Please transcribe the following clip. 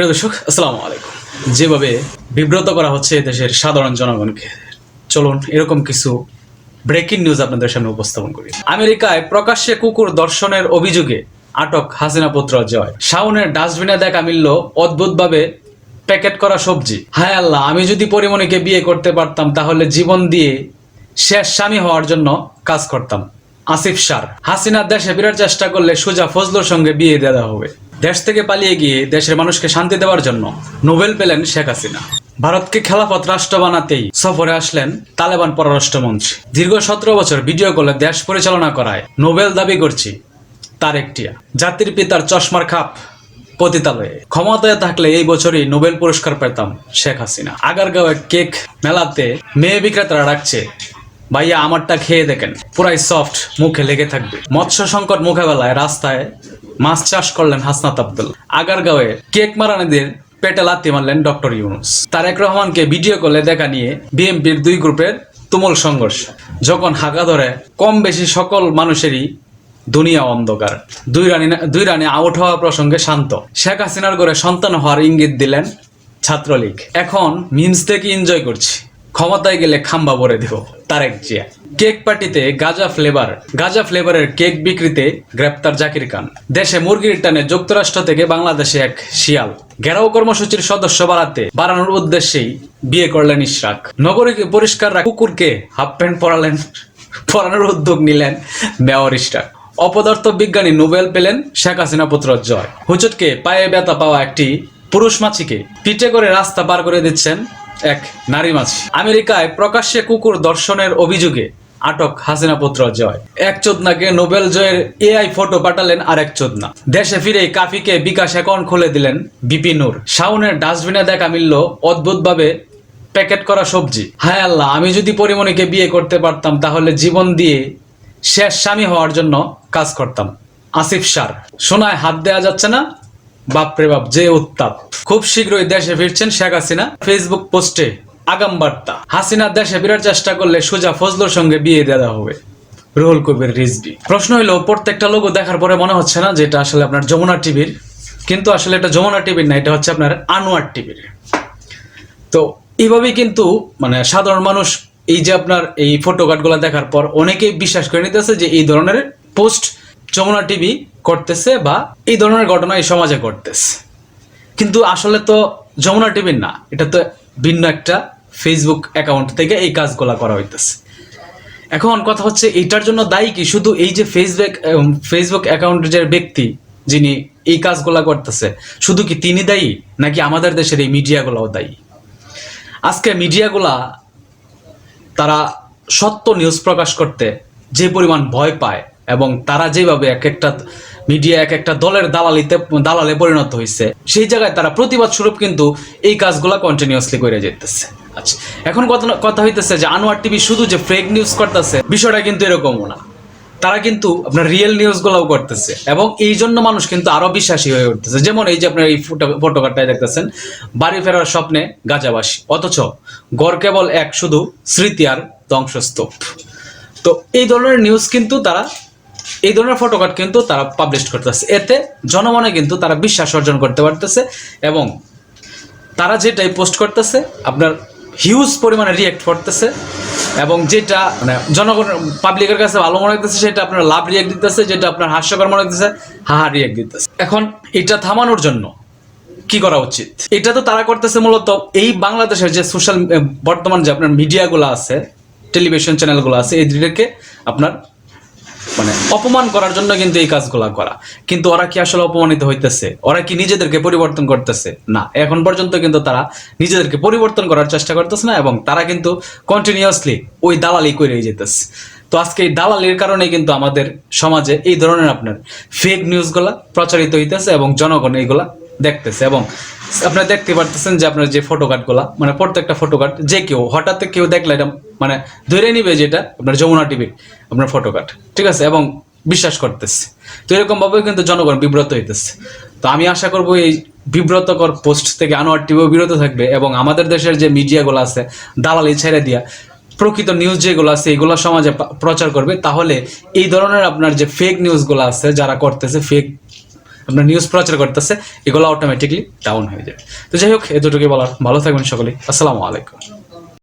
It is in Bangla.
প্রিয় দর্শক, আসসালামু আলাইকুম। যেভাবে বিব্রত করা হচ্ছে দেশের সাধারণ জনগণকে, চলুন এরকম কিছু ব্রেকিং নিউজ আপনাদের সামনে উপস্থাপন করি। আমেরিকায় প্রকাশ্যে কুকুর দর্শনের অভিযোগে আটক হাসিনা পুত্র জয় শাওনের ডাস্টবিনে দেখা মিলল অদ্ভুতভাবে প্যাকেট করা সবজি। হায় আল্লাহ, আমি যদি পরিমণিকে বিয়ে করতে পারতাম, তাহলে জীবন দিয়ে শেষ স্বামী হওয়ার জন্য কাজ করতাম। আসিফ সার হাসিনার দেশে বিরাট চেষ্টা করলে সুজা ফজলুর সঙ্গে বিয়ে দেওয়া হবে। দেশ থেকে পালিয়ে গিয়ে দেশের মানুষকে শান্তি দেওয়ার জন্য নোবেল পেলেন শেখ হাসিনা। ভারতকে খেলাফত রাষ্ট্র বানাতেই সফরে আসলেন তালেবান পররাষ্ট্রমন্ত্রী। দীর্ঘ সতেরো বছর ভিডিও কলে দেশ পরিচালনা করায় নোবেল দাবি করছি তার একটিয়া জাতির পিতার চশমার খাপ পতিতালয়ে। ক্ষমতায় থাকলে এই বছরই নোবেল পুরস্কার পেতাম শেখ হাসিনা। আগারগাঁওয়ে কেক মেলাতে মেয়ে বিক্রেতারা রাখছে ভাইয়া, আমারটা খেয়ে দেখেন, পুরাই সফট, মুখে লেগে থাকবে। মৎস্য সংকট মোকাবেলায় রাস্তায় মাছ চাষ করলেন হাসনাত আব্দুল। আগারগাঁওয়ে কেক মারানিদের পেটে লাত্তি মারলেন ডক্টর ইউনুস। তারেক রহমানকে ভিডিও কলে দেখা নিয়ে বিএনপির দুই গ্রুপের তুমুল সংঘর্ষ, যখন হাঁকা ধরে কম বেশি সকল মানুষেরই দুনিয়া অন্ধকার। দুই রানী দুই রানী আউট হওয়া প্রসঙ্গে শান্ত। শেখ হাসিনার ঘরে সন্তান হওয়ার ইঙ্গিত দিলেন ছাত্রলীগ। এখন মিমস থেকে এনজয় করছি। ক্ষমতায় গেলে খাম্বা ভরে দেব, তারেক জিয়া। কেক পার্টিতে গাজা ফ্লেভার, গাজা ফ্লেভারের কেক বিক্রিতে গ্রেপ্তার জাকির খান। দেশে মুরগির টানে যুক্তরাষ্ট্র থেকে বাংলাদেশে এক শিয়াল। ঘেরাও কর্মসূচির সদস্য বাড়াতে বাড়ানোর উদ্দেশ্যেই বিয়ে করলেন ইশরাক। নগরীকে পরিষ্কার কুকুরকে হাফ প্যান্ট পরালেন, পরানোর উদ্যোগ নিলেন মেয়র ইশরাক। অপদার্থ বিজ্ঞানী নোবেল পেলেন শেখ হাসিনা পুত্র জয়। হুচটকে পায়ে ব্যথা পাওয়া একটি পুরুষ মাছিকে পিঠে করে রাস্তা পার করে দিচ্ছেন এক নারী মাছি। আমেরিকায় প্রকাশ্যে কুকুর দর্শনের অভিযোগে আটক হাসিনা পুত্র জয়। এক চোদনাকে নোবেল জয়ের এআই ফটো পাঠালেন আর এক চোদনা। দেশে ফিরে কাফিকে বিকাশ অ্যাকাউন্ট খুলে দিলেন বিপি নূর। শাওনের ডাস্টবিনে দেখা মিলল অদ্ভুতভাবে প্যাকেট করা সবজি। হায় আল্লাহ, আমি যদি পরিমণিকে বিয়ে করতে পারতাম, তাহলে জীবন দিয়ে শেষ স্বামী হওয়ার জন্য কাজ করতাম। আসিফ সার। সোনায় হাত দেওয়া যাচ্ছে না বাপরে বাপ, যে উত্তাপ। খুব শীঘ্রই দেশে ফিরছেন শেখ হাসিনা ফেসবুক পোস্টে আগাম বার্তা। হাসিনা দেশে বিরাট চেষ্টা করলে সোজা ফজলুর সঙ্গে বিয়ে দেওয়া হবে। রুহুল কবির রিজবি প্রশ্ন হলো প্রত্যেকটা লোগো দেখার পরে মনে হচ্ছে না যে এটা আসলে আপনার যমুনা টিভির? কিন্তু আসলে এটা যমুনা টিভির না, এটা হচ্ছে আপনার আনোয়ার টিভির। তো এইভাবেই কিন্তু মানে সাধারণ মানুষ এই যে আপনার এই ফটো কার্ডগুলো দেখার পর অনেকেই বিশ্বাস করে নিতেছে যে এই ধরনের পোস্ট যমুনা টিভি করতেছে বা এই ধরনের ঘটনা এই সমাজে ঘটতেছে। কিন্তু আসলে তো যমুনা টিভির না, এটা তো ভিন্ন একটা ফেসবুক অ্যাকাউন্ট থেকে এই কাজগুলো করা হইতেছে। এখন কথা হচ্ছে, এটার জন্য দায়ী কি? শুধু এই যে ফেসবুক ফেসবুক অ্যাকাউন্টের যে ব্যক্তি, যিনি এই কাজগুলা করতেছে, শুধু কি তিনি দায়ী? নাকি আমাদের দেশের এই মিডিয়াগুলাও দায়ী? আজকে মিডিয়াগুলা, তারা সত্য নিউজ প্রকাশ করতে যে পরিমাণ ভয় পায় এবং তারা যেভাবে এক একটা মিডিয়া, এক একটা দলের দালালিতে, দালালে পরিণত হয়েছে, সেই জায়গায় তারা প্রতিবাদ স্বরূপ কিন্তু এই কাজগুলা কন্টিনিউয়াসলি করে যেতেছে। আচ্ছা এখন কথা কথা হইতেছে যে আনোয়ার টিভি শুধু যে ফেক নিউজ করতেছে, বিষয়টা কিন্তু এরকমও না। তারা কিন্তু আপনার রিয়েল নিউজগুলোও করতেছে এবং এই জন্য মানুষ কিন্তু আরও বিশ্বাসী হয়ে উঠতেছে। যেমন এই যে আপনার এই ফটো ফটো কার্ডটাই দেখতেছেন, বাড়ি ফেরার স্বপ্নে গাজাবাসী, অথচ গড় কেবল এক, শুধু স্মৃতি আর ধ্বংসস্তূপ। তো এই ধরনের নিউজ কিন্তু তারা এই ধরনের ফটো কার্ড কিন্তু তারা পাবলিশ করতেছে। এতে জনমনে কিন্তু তারা বিশ্বাস অর্জন করতে পারতেছে এবং তারা যেটাই পোস্ট করতেছে, আপনার হিউজ পরিমাণে রিয়েক্ট করতেছে এবং যেটা মানে জনগণ পাবলিকের কাছে ভালো মনে হইতেছে সেটা আপনার লাভ রিয়েক্ট দিতেছে, যেটা আপনার হাস্যকর মনে হইতেছে হাহা রিয়েক্ট দিতেছে। এখন এটা থামানোর জন্য কি করা উচিত? এটা তো তারা করতেছে মূলত এই বাংলাদেশের যে সোশ্যাল বর্তমান যে আপনার মিডিয়াগুলো আছে টেলিভিশন চ্যানেলগুলো আছে এদেরকে আপনার মানে অপমান করার জন্য কিন্তু এই কাজগুলা করা। কিন্তু ওরা কি আসলে অপমানিত হইতেছে? ওরা কি নিজেদেরকে পরিবর্তন করতেছে? না, এখন পর্যন্ত কিন্তু তারা নিজেদেরকে পরিবর্তন করার চেষ্টা করতেছে না এবং তারা কিন্তু কন্টিনিউয়াসলি ওই দালালি করে যেতেছে। তো আজকে এই দালালির কারণে কিন্তু আমাদের সমাজে এই ধরনের আপনার ফেক নিউজগুলা প্রচারিত হইতেছে এবং জনগণ এইগুলা দেখতেছে এবং আপনারা দেখতে পারতেছেন যে আপনার যে ফটো কার্ডগুলা মানে প্রত্যেকটা ফটো কার্ড যে কেউ, হঠাৎ কেউ দেখলে এটা মানে ধরে নিবে যেটা আপনার যমুনা টিভির আপনার ফটো কার্ড ঠিক আছে? এবং বিশ্বাস করতেছে। তো এরকম ভাবে কিন্তু জনগণ বিব্রত হইতেছে। তো আমি আশা করব এই বিব্রতকর পোস্ট থেকে আনোয়ার টিভিও বিরত থাকবে এবং আমাদের দেশের যে মিডিয়াগুলো আছে, দালালি ছেড়ে দিয়া, প্রকৃত নিউজ যেগুলো আছে, এগুলো সমাজে প্রচার করবে, তাহলে এই ধরনের আপনার যে ফেক নিউজগুলো আছে, যারা করতেছে ফেক আপনার নিউজ প্রচার করতেছে, এগুলো অটোমেটিকলি ডাউন হয়ে যাবে। তো যাই হোক, এতটুকুই বলার। ভালো থাকবেন সকলে আসসালামু আলাইকুম।